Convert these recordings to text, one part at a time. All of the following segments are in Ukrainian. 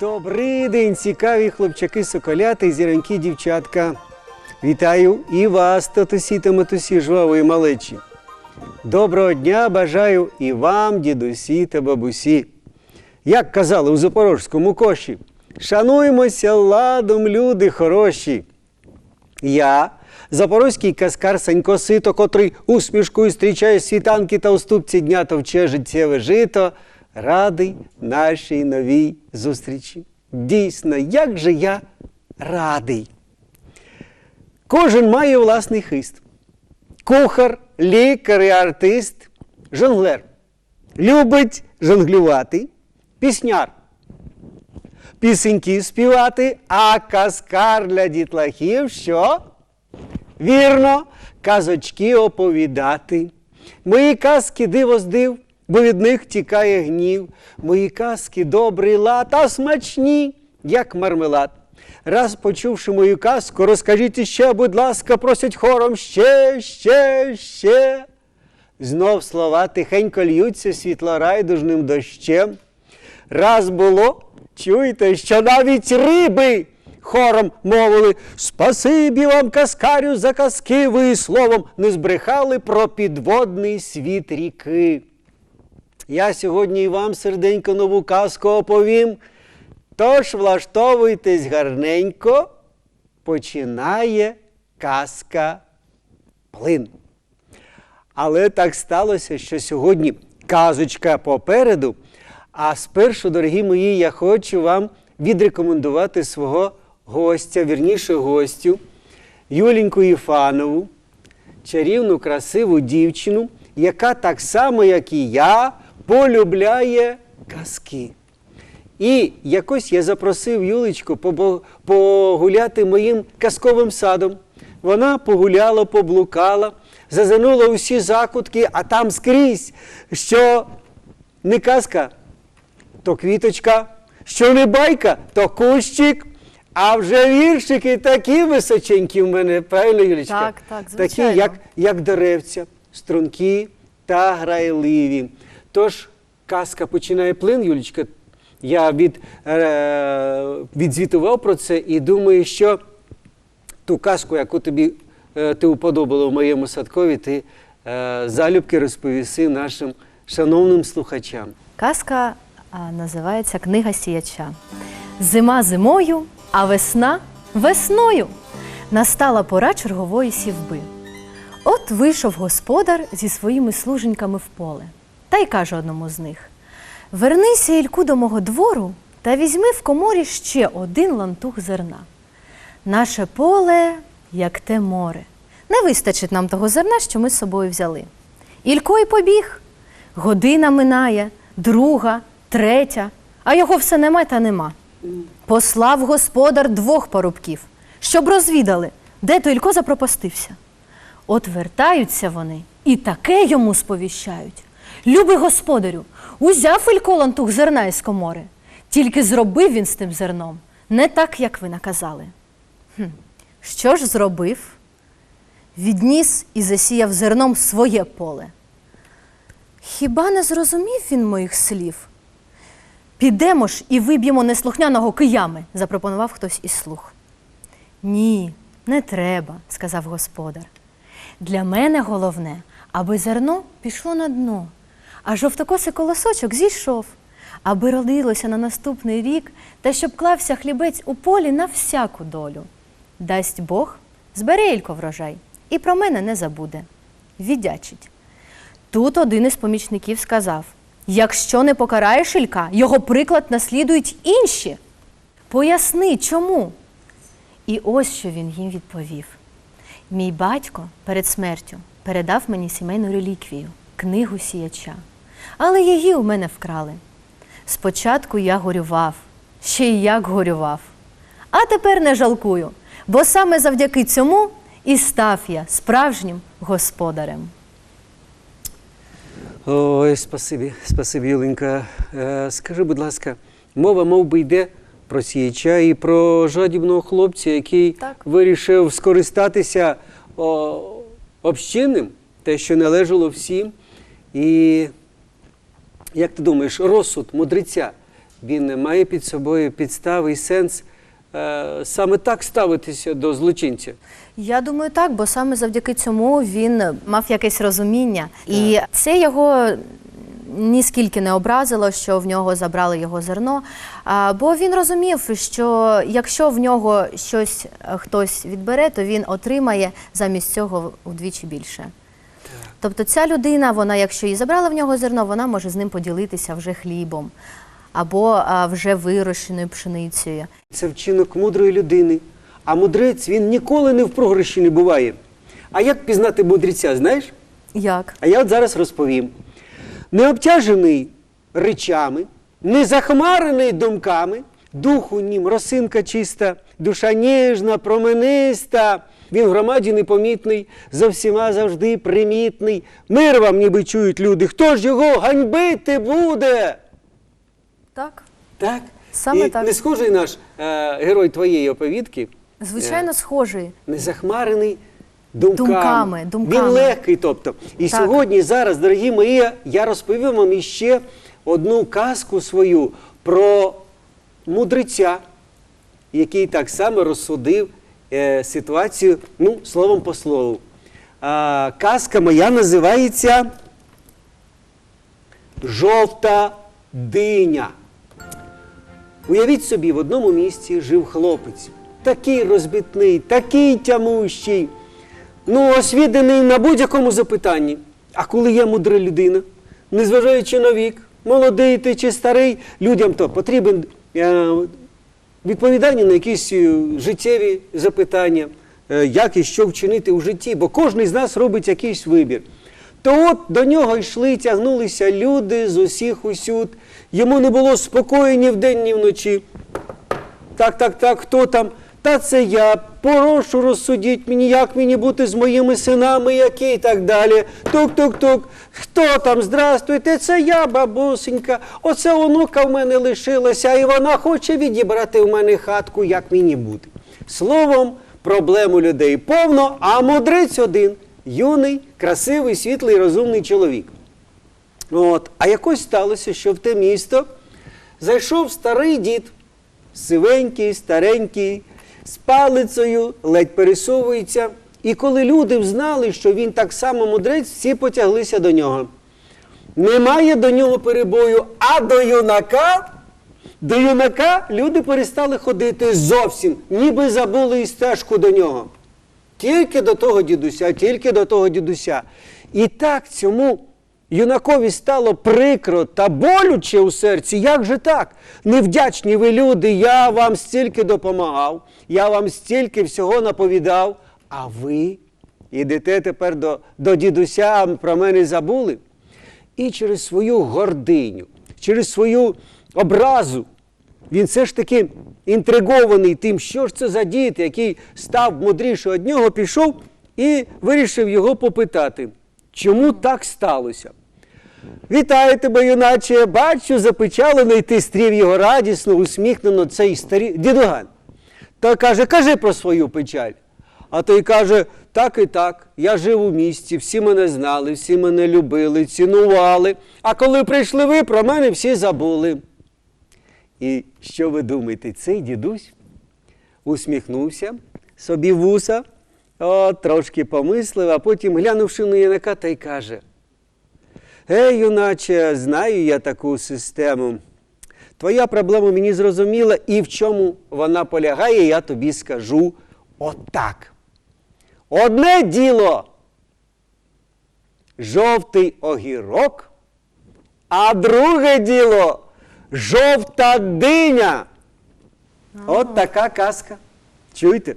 Добрий день, цікаві хлопчаки, соколяти і зіроньки дівчатка. Вітаю і вас, татусі та матусі жвавої малечі. Доброго дня бажаю і вам, дідусі та бабусі. Як казали у запорожському коші, шануймося ладом, люди хороші. Я, запорозький каскар Санько Сито, котрий усмішкою зустрічає світанки та уступці дня товче життєве жито, радий нашій новій зустрічі. Дійсно, як же я радий. Кожен має власний хист. Кухар, лікар і артист, жонглер. Любить жонглювати, пісняр пісеньки співати, а казкар для дітлахів що? Вірно, казочки оповідати. Мої казки диво здив, бо від них тікає гнів. Мої казки добрий лад, а смачні, як мармелад. Раз почувши мою казку, розкажіть іще, будь ласка, просять хором ще, ще, ще. Знов слова тихенько льються світлорайдужним дощем. Раз було, чуєте, що навіть риби хором мовили Спасибі вам, каскарю, за казки ви словом не збрехали про підводний світ ріки. Я сьогодні і вам серденько нову казку оповім. Тож влаштовуйтесь гарненько, починає казка плин. Але так сталося, що сьогодні казочка попереду. А спершу, дорогі мої, я хочу вам відрекомендувати свого гостя, вірніше гостю, Юліньку Іфанову, чарівну, красиву дівчину, яка так само, як і я, полюбляє казки. І якось я запросив Юлечку погуляти моїм казковим садом. Вона погуляла, поблукала, зазирнула усі закутки, а там скрізь, що не казка, то квіточка, що не байка, то кущик. А вже віршики такі височенькі в мене, правильно, Юлічка? Так, так, Такі, як, як деревця, стрункі та грайливі. Тож казка починає плин, Юлічка. Я від, е, відзвітував про це і думаю, що ту казку, яку тобі е, ти уподобала в моєму садкові, ти е, залюбки розповіси нашим шановним слухачам. Казка називається Книга сіяча. Зима зимою, а весна весною. Настала пора чергової сівби. От вийшов господар зі своїми служеньками в поле, та й каже одному з них: Вернися, Ільку, до мого двору та візьми в коморі ще один лантух зерна. Наше поле, як те море. Не вистачить нам того зерна, що ми з собою взяли. Ілько й побіг. Година минає, друга, третя, а його все нема та нема. Послав господар двох парубків, щоб розвідали, де то Ілько запропастився. От вертаються вони і таке йому сповіщають. Любий господарю, узяв Ілько лантух зерна із комори, тільки зробив він з тим зерном не так, як ви наказали. Хм. Що ж зробив? Відніс і засіяв зерном своє поле. Хіба не зрозумів він моїх слів? Підемо ж і виб'ємо неслухняного киями, запропонував хтось із слуг. Ні, не треба, сказав господар. Для мене головне, аби зерно пішло на дно, а жовтокосий колосочок зійшов, аби родилося на наступний рік та щоб клався хлібець у полі на всяку долю. Дасть Бог, збере Ілько врожай, і про мене не забуде. Віддячить. Тут один із помічників сказав: якщо не покараєш Ілька, його приклад наслідують інші. Поясни, чому? І ось що він їм відповів: Мій батько перед смертю передав мені сімейну реліквію, книгу сіяча, але її у мене вкрали. Спочатку я горював, ще й як горював. А тепер не жалкую, бо саме завдяки цьому і став я справжнім господарем. Ой, спасибі, спасибі, Юленька. Е, скажи, будь ласка, мова мов би йде про сіяча і про жадібного хлопця, який Так. вирішив скористатися о, общинним, те, що належало всім. І як ти думаєш, розсуд мудреця він має під собою підстави і сенс е, саме так ставитися до злочинця. Я думаю, так, бо саме завдяки цьому він мав якесь розуміння. І це його ніскільки не образило, що в нього забрали його зерно. А, бо він розумів, що якщо в нього щось е, хтось відбере, то він отримає замість цього вдвічі більше. Тобто ця людина, вона, якщо і забрала в нього зерно, вона може з ним поділитися вже хлібом або а, вже вирощеною пшеницею. Це вчинок мудрої людини. А мудрець він ніколи не в програші не буває. А як пізнати мудреця, знаєш? Як? А я от зараз розповім. Не обтяжений речами, не захмарений думками, дух у нім росинка чиста, душа ніжна, промениста. Він в громаді непомітний, за всіма завжди примітний. Мир вам ніби чують люди. Хто ж його ганьбити буде? Так. Так? Саме І так. не схожий наш е, герой твоєї оповідки, Звичайно, схожий. не захмарений думками. Думками, думками. Він легкий, тобто. І Так. сьогодні, зараз, дорогі мої, я розповім вам іще одну казку свою про мудреця, який так само розсудив е, ситуацію, ну, словом по слову. Казка моя називається Жовта диня. Уявіть собі, в одному місці жив хлопець, такий розбитний, такий тямущий, ну, освідений на будь-якому запитанні. А коли є мудра людина, незважаючи на вік, молодий ти чи старий, людям то потрібен е, відповідання на якісь е, життєві запитання, е, як і що вчинити у житті, бо кожен з нас робить якийсь вибір. То от до нього йшли, тягнулися люди з усіх усюд. Йому не було спокою ні вдень, ні вночі. Так, так, так, хто там? Та це я. Прошу розсудіть мені, як мені бути з моїми синами, які і так далі. Тук-тук-тук. Хто там? Здрастуйте, це я, бабусенька. Оце онука в мене лишилася, і вона хоче відібрати в мене хатку, як мені бути. Словом, проблем у людей повно, а мудрець один юний, красивий, світлий, розумний чоловік. От. А якось сталося, що в те місто зайшов старий дід, сивенький, старенький, з палицею, ледь пересовується. І коли люди взнали, що він так само мудрець, всі потяглися до нього. Немає до нього перебою, а до юнака. До юнака люди перестали ходити зовсім, ніби забули і стежку до нього. Тільки до того дідуся, тільки до того дідуся. І так цьому юнакові стало прикро та болюче у серці. Як же так? Невдячні ви люди, я вам стільки допомагав, я вам стільки всього наповідав, а ви ідете тепер до, до дідуся, про мене забули. І через свою гординю, через свою образу він все ж таки інтригований тим, що ж це за дід, який став мудріше од нього, пішов і вирішив його попитати, чому так сталося. Вітаю тебе, юначе, бачу, запечалений ти стрів його радісно, усміхнено цей старий дідуган. Та каже, кажи про свою печаль. А той каже, так і так, я жив у місті, всі мене знали, всі мене любили, цінували. А коли прийшли ви, про мене всі забули. І що ви думаєте, цей дідусь усміхнувся собі вуса, о, трошки помислив, а потім, глянувши на юнака, та й каже: Ей, юначе, знаю я таку систему. Твоя проблема мені зрозуміла, і в чому вона полягає, я тобі скажу отак. Одне діло жовтий огірок, а друге діло жовта диня. От така казка. Чуєте?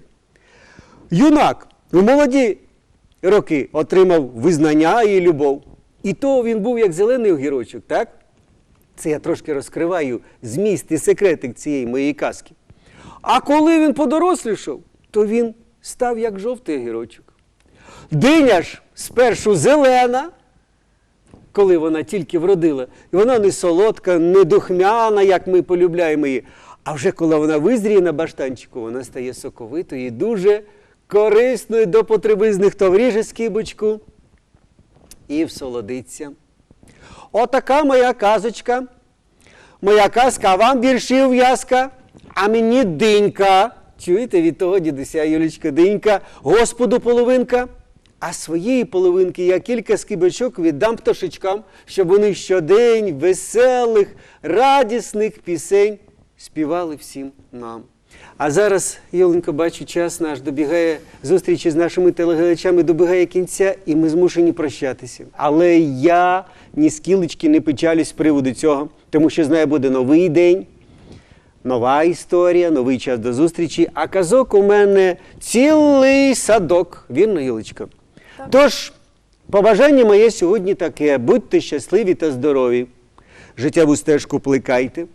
Юнак у молоді роки отримав визнання і любов. І то він був як зелений огірочок, так? Це я трошки розкриваю зміст і секретик цієї моєї казки. А коли він подорослішав, то він став як жовтий огірочок. Диня ж спершу зелена, коли вона тільки вродила, і вона не солодка, не духмяна, як ми полюбляємо її. А вже коли вона визріє на баштанчику, вона стає соковитою і дуже корисною до потребизних, то вріже скибочку і всолодиться. Отака моя казочка. моя казка, вам віршів в'язка, а мені динька. Чуєте від того дідуся Юлічка динька, Господу половинка. А своєї половинки я кілька скибочок віддам пташечкам, щоб вони щодень веселих, радісних пісень співали всім нам. А зараз, Йоленько, бачу, час наш добігає зустрічі з нашими телеглядачами, добігає кінця, і ми змушені прощатися. Але я ні скілечки не печалюсь з приводу цього, тому що знаю, буде новий день, нова історія, новий час до зустрічі. А казок у мене цілий садок. Вірно, Юлечко? Тож, побажання моє сьогодні таке: будьте щасливі та здорові. Життєву стежку плекайте.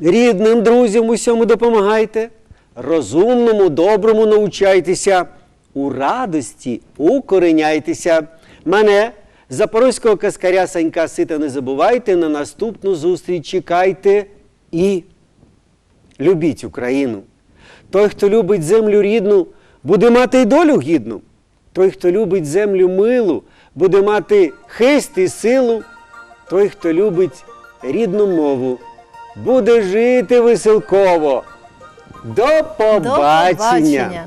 Рідним друзям усьому допомагайте, розумному, доброму научайтеся, у радості укореняйтеся. Мене, запорозького каскаря Санька Сита, не забувайте, на наступну зустріч чекайте і любіть Україну. Той, хто любить землю рідну, буде мати й долю гідну. Той, хто любить землю милу, буде мати хист і силу. Той, хто любить рідну мову, буде жити веселково. До побачення! До побачення!